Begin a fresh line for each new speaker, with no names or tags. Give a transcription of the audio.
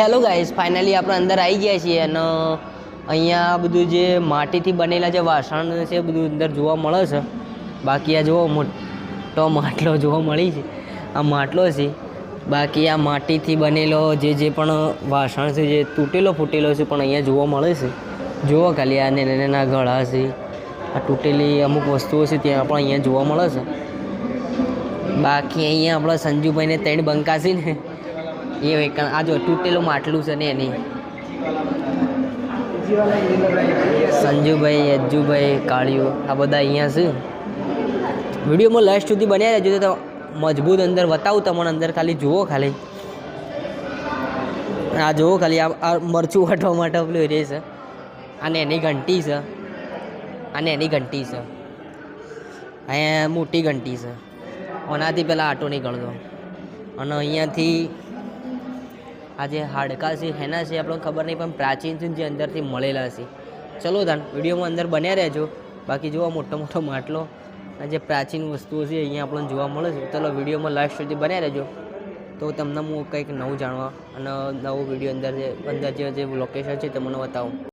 Hello guys, finally આપણે અંદર આવી ગયા છીએ અને અહીંયા બધું જે માટીથી બનેલા જે વાસણ છે બધું અંદર જોવા મળે છે. બાકી આ જુઓ મોટો માટલો જોવા મળી છે. આ માટલો છે. બાકી આ માટીથી બનેલો જે જે પણ વાસણ છે, જે તૂટેલો ફૂટેલો છે, પણ અહીંયા જોવા મળે છે. જુઓ ખાલી આ નેના ગળા છે. આ તૂટેલી અમુક વસ્તુઓ છે, ત્યાં પણ અહીંયા જોવા મળે છે. બાકી અહીંયા આપણા સંજુભાઈને ત્રણ બંકા છે ને. એ એક આ જો તૂટેલું માટલું છે ને એની. સંજુભાઈ, યજ્જુભાઈ, કાળિયું, આ બધા અહીંયા છે. વિડીયોમાં લાસ્ટ સુધી બન્યા રહેજો, તો મજબૂત અંદર બતાવું તમને અંદર ખાલી જુઓ ખાલી. આ જુઓ ખાલી, આ મરચું વાટવા માટે પેલું રે છે. અને એની ઘંટી છે. અને એની ઘંટી છે. અહીંયા મોટી ઘંટી છે. ઓનાથી પહેલાં આટો ગણતો અને અહીંયાથી આ જે હાડકા છે એના છે, આપણને ખબર નહીં, પણ પ્રાચીન જે અંદરથી મળેલા છે. ચલો તાન, વિડીયોમાં અંદર બન્યા રહેજો. બાકી જોવા મોટો મોટો માટલો. અને જે પ્રાચીન વસ્તુઓ છે, અહીંયા આપણને જોવા મળે છે. ચલો, વિડીયોમાં લાસ્ટ સુધી બન્યા રહેજો. તો તમને હું કંઈક નવું જાણવા અને નવો વીડિયો અંદર જે અંદર જે લોકેશન છે, તે મને બતાવું.